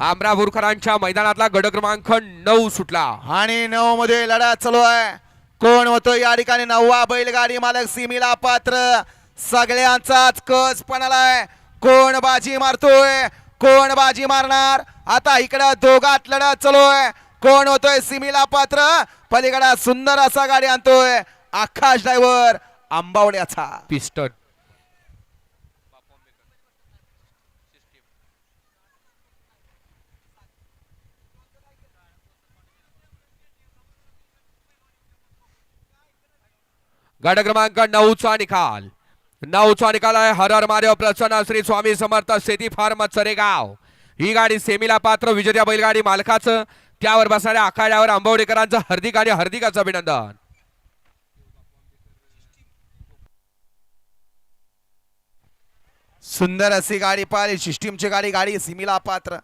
आमरापूरकरांच्या मैदानातला गड क्रमांक नऊ सुटला. आणि नऊ मध्ये लढा चालू आहे. कोण होतो? या ठिकाणी नववा बैलगाडी मालक सिमीला पात्र. सगळ्यांचाच कस पण आलाय कोण बाजी मारतोय? कोण बाजी मारणार? आता इकडं दोघात लढा चालू आहे. कोण होतोय? सिमीला पात्र. पलीकडा सुंदर असा गाडी आणतोय. आकाश ड्रायव्हर आंबावड्याचा पिस्टन. गट क्रमांक नऊचा निकाल. नऊचा निकाल आहे. हर मारेव प्रसन्न श्री स्वामी समर्थ शेती फार्म चरेगाव ही गाडी सेमीला पात्र विजेत्या बैलगाडी मालकाचं. त्यावर बसणाऱ्या आखाड्यावर आंबवडेकरांचं हार्दिक आणि हार्दिकाचं अभिनंदन. सुंदर अशी गाडी पाहिली. सिस्टीमची गाडी गाडी सिमीला पात्र.